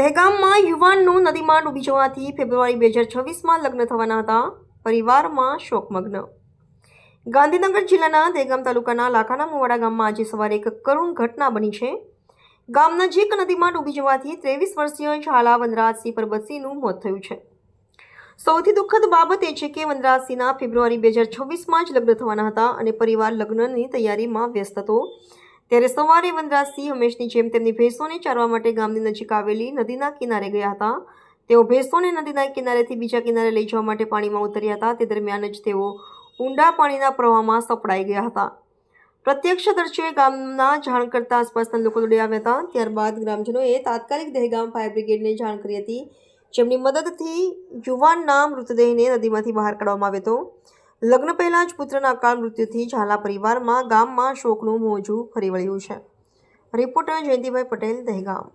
દહેગામમાં યુવાનનું નદીમાં ડૂબી જવાથી ફેબ્રુઆરી બે હજાર છવ્વીસમાં લગ્ન થવાના હતા. પરિવારમાં શોકમગ્ન. ગાંધીનગર જિલ્લાના દહેગામ તાલુકાના લાખાના મુવાડા ગામમાં આજે સવારે એક કરુણ ઘટના બની છે. ગામ નજીક નદીમાં ડૂબી જવાથી ત્રેવીસ વર્ષીય ઝાલા વનરાજસિંહ પરબતસિંહનું મોત થયું છે. સૌથી દુઃખદ બાબત એ છે કે વનરાજસિંહના ફેબ્રુઆરી બે હજાર છવ્વીસમાં જ લગ્ન થવાના હતા અને પરિવાર લગ્નની તૈયારીમાં વ્યસ્ત હતો. ત્યારે સવારે વનરાજસિંહ હંમેશની જેમ તેમની ભેંસોને ચારવા માટે ગામની નજીક આવેલી નદીના કિનારે ગયા હતા. તેઓ ભેંસોને નદીના કિનારેથી બીજા કિનારે લઈ જવા માટે પાણીમાં ઉતર્યા હતા. તે દરમિયાન જ તેઓ ઊંડા પાણીના પ્રવાહમાં સપડાઈ ગયા હતા. પ્રત્યક્ષદર્શીઓએ ગામના જાણ કરતા આસપાસના લોકો દોડી આવ્યા હતા. ત્યારબાદ ગ્રામજનોએ તાત્કાલિક દહેગામ ફાયર બ્રિગેડને જાણ કરી હતી. જેમની મદદથી યુવાનના મૃતદેહને નદીમાંથી બહાર કાઢવામાં આવ્યો હતો. લગ્ન પહેલાં જ પુત્રના અકાળ મૃત્યુથી ઝાલા પરિવારમાં ગામમાં શોકનું મોજું ફરી વળ્યું છે. રિપોર્ટર જયંતિભાઈ પટેલ દહેગામ.